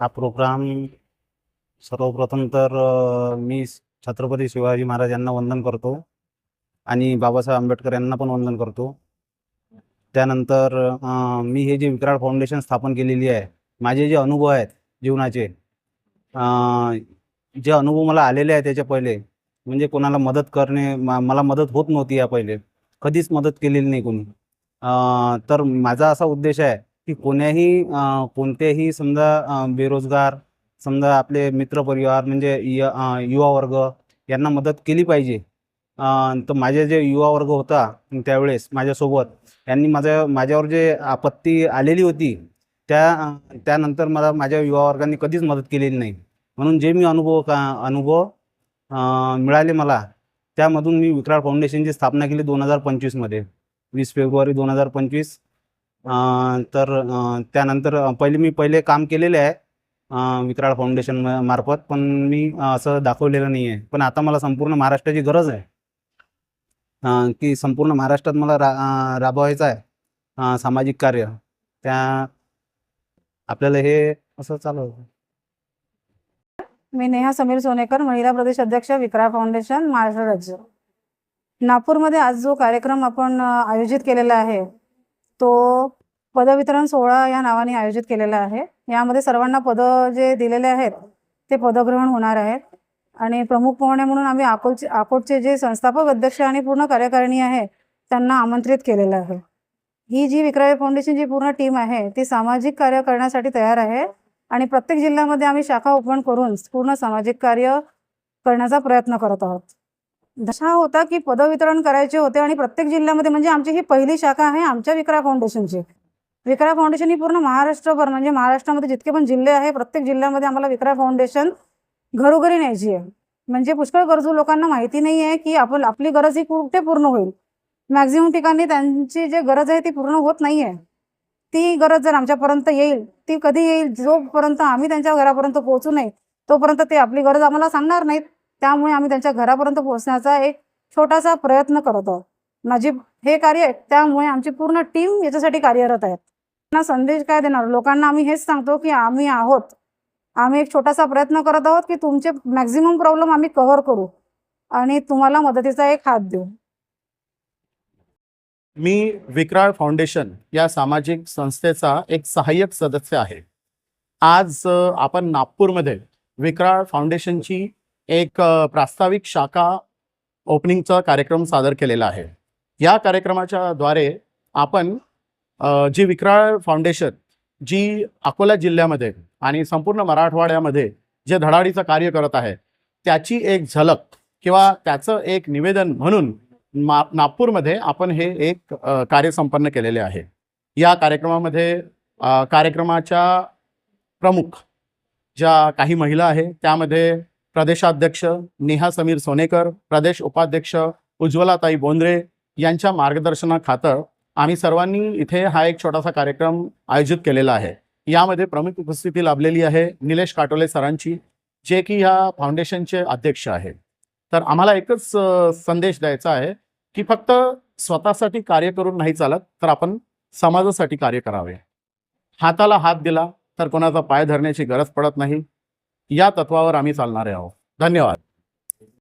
हा प्रोग्राम सर्वप्रथम तर मी छत्रपती शिवाजी महाराज यांना वंदन करतो आणि बाबासाहेब आंबेडकर यांना पण वंदन करतो. त्यानंतर मी हे जे विक्राळ फाउंडेशन स्थापन केलेली आहे माझे जे अनुभव आहेत जीवनाचे जे अनुभव मला आलेले आहेत त्याच्या पहिले म्हणजे कोणाला मदत करणे मा- मला मदत होत नव्हती या पहिले कधीच मदत केलेली नाही कोणी. तर माझा असा उद्देश आहे की कोण्याही कोणत्याही समजा बेरोजगार समजा आपले मित्रपरिवार म्हणजे य युवा वर्ग यांना मदत केली पाहिजे. तर माझे जे युवा वर्ग होता त्यावेळेस माझ्यासोबत यांनी माझ्या माझ्यावर जे आपत्ती आलेली होती त्या त्यानंतर मला माझ्या युवा वर्गांनी कधीच मदत केलेली नाही. म्हणून जे मी अनुभव का अनुभव मिळाले मला त्यामधून मी विक्राळ फाउंडेशनची स्थापना केली दोन हजार पंचवीसमध्ये. वीस फेब्रुवारी दोन हजार पंचवीस तर त्यानंतर पहिले मी पहिले काम केलेले आहे विक्राळ फाउंडेशन मार्फत पण मी असं दाखवलेलं नाही आहे पण आता मला संपूर्ण महाराष्ट्राची गरज आहे. की संपूर्ण महाराष्ट्रात मला रा राबवायचं आहे सामाजिक कार्य. त्या आपल्याला हे असं चालू मी नेहा समीर सोनेकर महिला प्रदेश अध्यक्ष विक्रा फाउंडेशन महाराष्ट्र राज्य. नागपूरमध्ये आज जो कार्यक्रम आपण आयोजित केलेला आहे तो पदवितरण सोहळा या नावाने आयोजित केलेला आहे. यामध्ये सर्वांना पद जे दिलेले आहेत ते पदग्रहण होणार आहेत. आणि प्रमुख पाहुणे म्हणून आम्ही अकोलचे अकोटचे जे संस्थापक अध्यक्ष आणि पूर्ण कार्यकारिणी आहे त्यांना आमंत्रित केलेलं आहे. ही जी विक्राई फाउंडेशन जी पूर्ण टीम आहे ती सामाजिक कार्य करण्यासाठी तयार आहे. आणि प्रत्येक जिल्ह्यामध्ये आम्ही शाखा ओपन करून पूर्ण सामाजिक कार्य करण्याचा प्रयत्न करत आहोत. दशा होता की पदवितरण करायचे होते आणि प्रत्येक जिल्ह्यामध्ये म्हणजे आमची ही पहिली शाखा आहे आमच्या विक्रा फाउंडेशनची. विक्रा फाउंडेशन ही पूर्ण महाराष्ट्रभर म्हणजे महाराष्ट्रामध्ये जितके पण जिल्हे आहे प्रत्येक जिल्ह्यामध्ये आम्हाला विक्रा फाउंडेशन घरोघरी न्यायची आहे. म्हणजे पुष्कळ गरजू लोकांना माहिती नाही आहे की आपण आपली गरज ही कुठे पूर्ण होईल. मॅक्झिमम ठिकाणी त्यांची जे गरज आहे ती पूर्ण होत नाही आहे. ती गरज जर आमच्यापर्यंत येईल ती कधी येईल जोपर्यंत आम्ही त्यांच्या घरापर्यंत पोहोचू नये तोपर्यंत ते आपली गरज आम्हाला सांगणार नाहीत. त्यामुळे आम्ही त्यांच्या घरापर्यंत पोहोचण्याचा एक छोटासा प्रयत्न करत आहोत. माझी हे कार्य आहे त्यामुळे आमची पूर्ण टीम याच्यासाठी कार्यरत आहे. संदेश काय देणार? लोकांना आम्ही हेच सांगतो की आम्ही आहोत. आम्ही एक छोटासा प्रयत्न करत आहोत की तुमचे मॅक्झिमम प्रॉब्लेम आम्ही कव्हर करू आणि तुम्हाला मदतीचा एक हात देऊ. मी विक्राळ फाउंडेशन या सामाजिक संस्थेचा एक सहाय्यक सदस्य आहे. आज आपण नागपूरमध्ये विक्राळ फाउंडेशनची एक प्रास्ताविक शाखा ओपनिंगचा कार्यक्रम सादर केलेला आहे. या कार्यक्रमाच्या द्वारे आपण जी विक्राळ फाउंडेशन जी अकोला जिल्ह्यामध्ये आणि संपूर्ण मराठवाड्यामध्ये जे धडाडीचं कार्य करत आहे त्याची एक झलक किंवा त्याचं एक निवेदन म्हणून मा नागपूरमध्ये आपण हे एक कार्य संपन्न केलेले आहे. या कार्यक्रमामध्ये कार्यक्रमाच्या प्रमुख ज्या काही महिला आहे त्यामध्ये प्रदेशाध्यक्ष नेहा समीर सोनेकर प्रदेश उपाध्यक्ष उज्ज्वलाताई बोंद्रे यांच्या मार्गदर्शनाखातर आम्ही सर्वांनी इथे हा एक छोटासा कार्यक्रम आयोजित केलेला आहे. यामध्ये प्रमुख उपस्थिती लाभलेली आहे निलेश काटोले सरांची जे की ह्या फाउंडेशनचे अध्यक्ष आहेत. तर आम्हाला एकच संदेश द्यायचा आहे की फक्त स्वतःसाठी कार्य करून नाही चालत तर आपण समाजासाठी कार्य करावे. हाताला हात दिला तर कोणाचा पाय धरण्याची गरज पडत नाही. या तत्वावर आम्ही चालणारे आहोत. धन्यवाद.